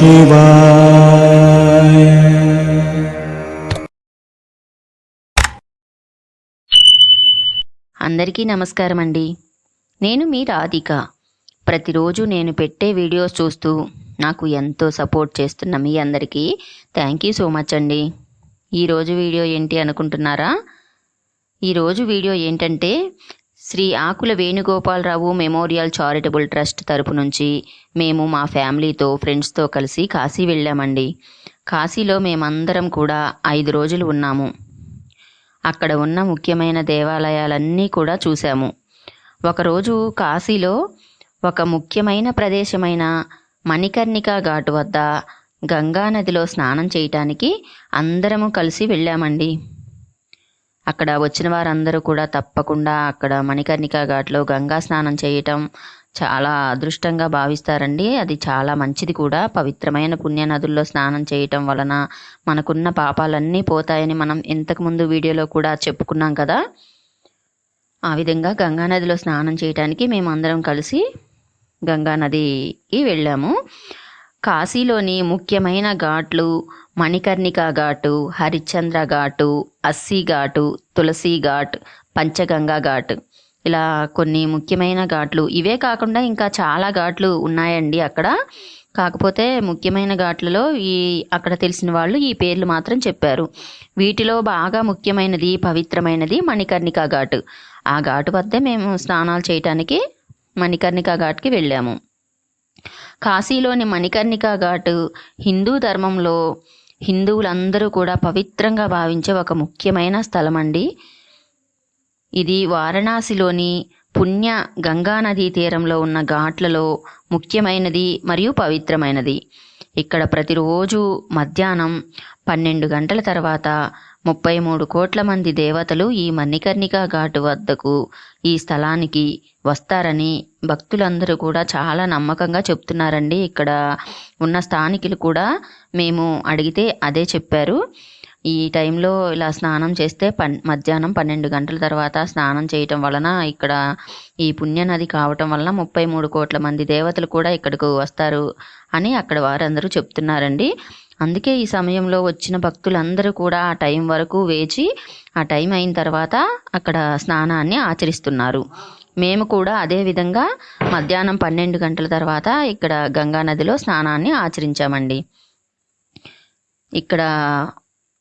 శివాయ అందరికీ నమస్కారం అండి నేను మీ రాధిక. ప్రతిరోజు నేను పెట్టే వీడియోస్ చూస్తూ నాకు ఎంతో సపోర్ట్ చేస్తున్న మీ అందరికీ థ్యాంక్ యూ సో మచ్ అండి. ఈరోజు వీడియో ఏంటి అనుకుంటున్నారా? ఈరోజు వీడియో ఏంటంటే Shri Akula Venugopalarao memorial charitable trust తరపు నుంచి మేము మా ఫ్యామిలీతో ఫ్రెండ్స్తో కలిసి కాశీ వెళ్ళామండి. కాశీలో మేమందరం కూడా ఐదు రోజులు ఉన్నాము. అక్కడ ఉన్న ముఖ్యమైన దేవాలయాలన్నీ కూడా చూశాము. ఒకరోజు కాశీలో ఒక ముఖ్యమైన ప్రదేశమైన మణికర్ణిక ఘాటు వద్ద గంగా నదిలో స్నానం చేయటానికి అందరము కలిసి వెళ్ళామండి. అక్కడ వచ్చిన వారందరూ కూడా తప్పకుండా అక్కడ మణికర్ణిక ఘాట్లో గంగా స్నానం చేయటం చాలా అదృష్టంగా భావిస్తారండి. అది చాలా మంచిది కూడా. పవిత్రమైన పుణ్య నదుల్లో స్నానం చేయటం వలన మనకున్న పాపాలన్నీ పోతాయని మనం ఇంతకుముందు వీడియోలో కూడా చెప్పుకున్నాం కదా. ఆ విధంగా గంగా నదిలో స్నానం చేయటానికి మేము అందరం కలిసి గంగా నదికి వెళ్ళాము. కాశీలోని ముఖ్యమైన ఘాట్లు మణికర్ణిక ఘాటు హరిశ్చంద్ర ఘాటు అస్సీ ఘాటు తులసి ఘాట్ పంచగంగా ఘాట్. ఇలా కొన్ని ముఖ్యమైన ఘాట్లు. ఇవే కాకుండా ఇంకా చాలా ఘాట్లు ఉన్నాయండి అక్కడ. కాకపోతే ముఖ్యమైన ఘాట్లలో ఈ అక్కడ తెలిసిన వాళ్ళు ఈ పేర్లు మాత్రం చెప్పారు. వీటిలో బాగా ముఖ్యమైనది పవిత్రమైనది మణికర్ణిక ఘాట్. ఆ ఘాటు వద్ద మేము స్నానాలు చేయటానికి మణికర్ణిక ఘాట్కి వెళ్ళాము. కాశీలోని మణికర్ణిక ఘాటు హిందూ ధర్మంలో హిందువులందరూ కూడా పవిత్రంగా భావించే ఒక ముఖ్యమైన స్థలం అండి ఇది వారణాసిలోని పుణ్య గంగా నదీ తీరంలో ఉన్న ఘాట్లలో ముఖ్యమైనది మరియు పవిత్రమైనది. ఇక్కడ ప్రతిరోజు మధ్యాహ్నం పన్నెండు గంటల తర్వాత ముప్పై మూడు కోట్ల మంది దేవతలు ఈ మణికర్ణిక ఘాటు వద్దకు ఈ స్థలానికి వస్తారని భక్తులందరూ కూడా చాలా నమ్మకంగా చెప్తున్నారండి. ఇక్కడ ఉన్న స్థానికులు కూడా మేము అడిగితే అదే చెప్పారు. ఈ టైంలో ఇలా స్నానం చేస్తే పన్ మధ్యాహ్నం పన్నెండు గంటల తర్వాత స్నానం చేయటం వలన ఇక్కడ ఈ పుణ్యనది కావటం వలన ముప్పై మూడు కోట్ల మంది దేవతలు కూడా ఇక్కడకు వస్తారు అని అక్కడ వారందరూ చెప్తున్నారండి. అందుకే ఈ సమయంలో వచ్చిన భక్తులందరూ కూడా ఆ టైం వరకు వేచి ఆ టైం అయిన తర్వాత అక్కడ స్నానాన్ని ఆచరిస్తున్నారు. మేము కూడా అదే విధంగా మధ్యాహ్నం పన్నెండు గంటల తర్వాత ఇక్కడ గంగా నదిలో స్నానాన్ని ఆచరించామండి. ఇక్కడ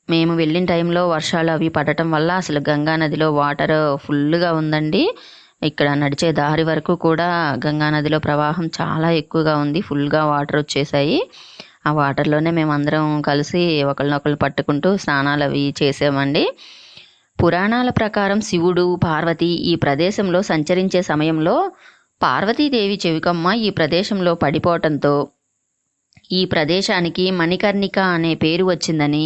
మేము వెళ్ళిన టైంలో వర్షాలు అవి పడటం వల్ల అసలు గంగా నదిలో వాటర్ ఫుల్గా ఉందండి. ఇక్కడ నడిచే దారి వరకు కూడా గంగా నదిలో ప్రవాహం చాలా ఎక్కువగా ఉంది. ఫుల్గా వాటర్ వచ్చేసాయి. ఆ వాటర్లోనే మేము అందరం కలిసి ఒకరినొకరు పట్టుకుంటూ స్నానాలు అవి చేసామండి పురాణాల ప్రకారం శివుడు పార్వతి ఈ ప్రదేశంలో సంచరించే సమయంలో పార్వతీదేవి చెవికమ్మ ఈ ప్రదేశంలో పడిపోవటంతో ఈ ప్రదేశానికి మణికర్ణిక అనే పేరు వచ్చిందని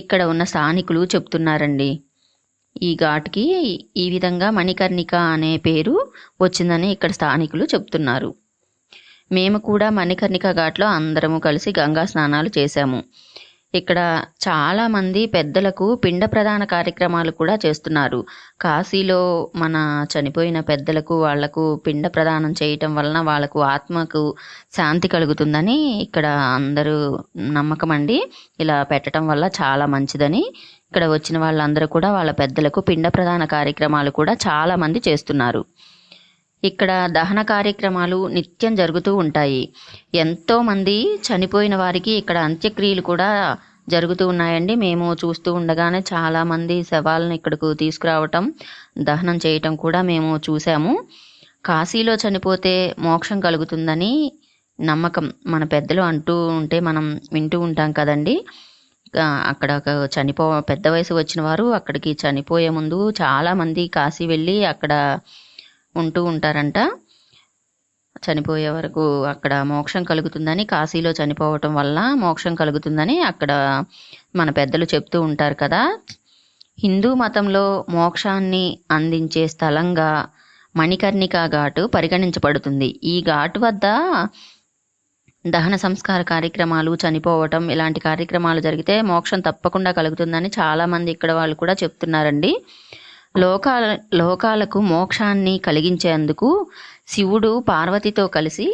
ఇక్కడ ఉన్న స్థానికులు చెప్తున్నారండి. ఈ ఘాట్కి ఈ విధంగా మణికర్ణిక అనే పేరు వచ్చిందని ఇక్కడ స్థానికులు చెప్తున్నారు. మేము కూడా మణికర్ణిక ఘాట్లో అందరము కలిసి గంగా స్నానాలు చేశాము. ఇక్కడ చాలామంది పెద్దలకు పిండ ప్రదాన కార్యక్రమాలు కూడా చేస్తున్నారు. కాశీలో మన చనిపోయిన పెద్దలకు వాళ్ళకు పిండ ప్రదానం చేయటం వలన వాళ్ళకు ఆత్మకు శాంతి కలుగుతుందని ఇక్కడ అందరూ నమ్మకం అండి. ఇలా పెట్టడం వల్ల చాలా మంచిదని. ఇక్కడ వచ్చిన వాళ్ళందరూ కూడా వాళ్ళ పెద్దలకు పిండ ప్రదాన కార్యక్రమాలు కూడా చాలామంది చేస్తున్నారు. ఇక్కడ దహన కార్యక్రమాలు నిత్యం జరుగుతూ ఉంటాయి. ఎంతోమంది చనిపోయిన వారికి ఇక్కడ అంత్యక్రియలు కూడా జరుగుతూ ఉన్నాయండి. మేము చూస్తూ ఉండగానే చాలామంది శవాలను ఇక్కడకు తీసుకురావటం దహనం చేయటం కూడా మేము చూసాము కాశీలో చనిపోతే మోక్షం కలుగుతుందని నమ్మకం మన పెద్దలు అంటూ ఉంటే మనం వింటూ ఉంటాం కదండి. అక్కడ చనిపో పెద్ద వయసు వచ్చిన వారు అక్కడికి చనిపోయే ముందు చాలామంది కాశీ వెళ్ళి అక్కడ ఉంటూ ఉంటారంట. చనిపోయే వరకు అక్కడ మోక్షం కలుగుతుందని కాశీలో చనిపోవటం వల్ల మోక్షం కలుగుతుందని అక్కడ మన పెద్దలు చెప్తూ ఉంటారు కదా. హిందూ మతంలో మోక్షాన్ని అందించే స్థలంగా మణికర్ణిక ఘాటు పరిగణించబడుతుంది. ఈ ఘాటు వద్ద దహన సంస్కార కార్యక్రమాలు చనిపోవటం ఇలాంటి కార్యక్రమాలు జరిగితే మోక్షం తప్పకుండా కలుగుతుందని చాలామంది ఇక్కడ వాళ్ళు కూడా చెప్తున్నారండి. లోకాల లోకాలకు మోక్షాన్ని కలిగించేందుకు శివుడు పార్వతితో కలిసి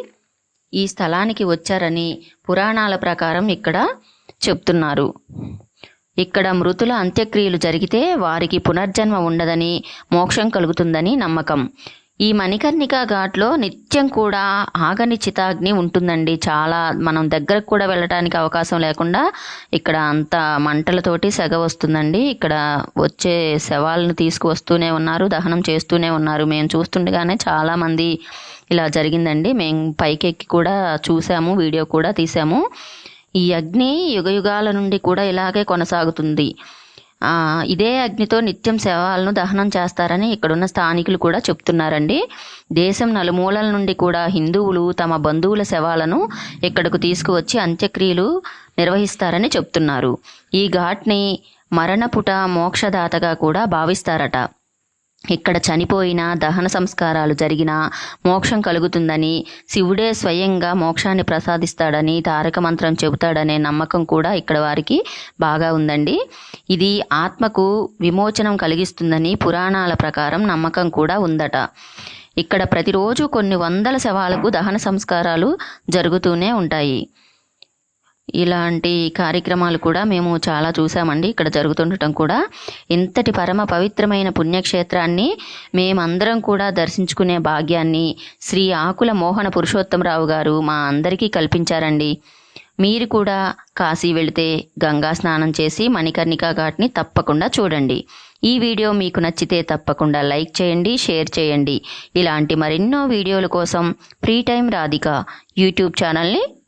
ఈ స్థలానికి వచ్చారని పురాణాల ప్రకారం ఇక్కడ చెప్తున్నారు. ఇక్కడ మృతుల అంత్యక్రియలు జరిగితే వారికి పునర్జన్మ ఉండదని మోక్షం కలుగుతుందని నమ్మకం. ఈ మణికర్ణిక ఘాట్లో నిత్యం కూడా ఆగని చితాగ్ని ఉంటుందండి. చాలా మనం దగ్గరకు కూడా వెళ్ళడానికి అవకాశం లేకుండా ఇక్కడ అంత మంటలతోటి సెగ వస్తుందండి. ఇక్కడ వచ్చే శవాలను తీసుకువస్తూనే ఉన్నారు దహనం చేస్తూనే ఉన్నారు. మేము చూస్తుండగానే చాలామంది ఇలా జరిగిందండి. మేము పైకెక్కి కూడా చూసాము వీడియో కూడా తీసాము. ఈ అగ్ని యుగయుగాల నుండి కూడా ఇలాగే కొనసాగుతుంది. ఇదే అగ్నితో నిత్యం శవాలను దహనం చేస్తారని ఇక్కడున్న స్థానికులు కూడా చెప్తున్నారండి. దేశం నలుమూలల నుండి కూడా హిందువులు తమ బంధువుల శవాలను ఇక్కడకు తీసుకువచ్చి అంత్యక్రియలు నిర్వహిస్తారని చెప్తున్నారు. ఈ ఘాట్ని మరణపుట మోక్షదాతగా కూడా భావిస్తారట. ఇక్కడ చనిపోయిన దహన సంస్కారాలు జరిగినా మోక్షం కలుగుతుందని శివుడే స్వయంగా మోక్షాన్ని ప్రసాదిస్తాడని తారక మంత్రం చెబుతాడనే నమ్మకం కూడా ఇక్కడ వారికి బాగా ఉందండి. ఇది ఆత్మకు విమోచనం కలిగిస్తుందని పురాణాల ప్రకారం నమ్మకం కూడా ఉందట. ఇక్కడ ప్రతిరోజు కొన్ని వందల శవాలకు దహన సంస్కారాలు జరుగుతూనే ఉంటాయి. ఇలాంటి కార్యక్రమాలు కూడా మేము చాలా చూసామండి. ఇక్కడ జరుగుతుండటం కూడా. ఇంతటి పరమ పవిత్రమైన పుణ్యక్షేత్రాన్ని మేమందరం కూడా దర్శించుకునే భాగ్యాన్ని శ్రీ ఆకుల మోహన పురుషోత్తమరావు గారు మా అందరికీ కల్పించారండి. మీరు కూడా కాశీ వెళితే గంగా స్నానం చేసి మణికర్ణికా ఘాట్ని తప్పకుండా చూడండి. ఈ వీడియో మీకు నచ్చితే తప్పకుండా లైక్ చేయండి షేర్ చేయండి. ఇలాంటి మరెన్నో వీడియోల కోసం ఫ్రీ టైం రాధిక యూట్యూబ్ ఛానల్ని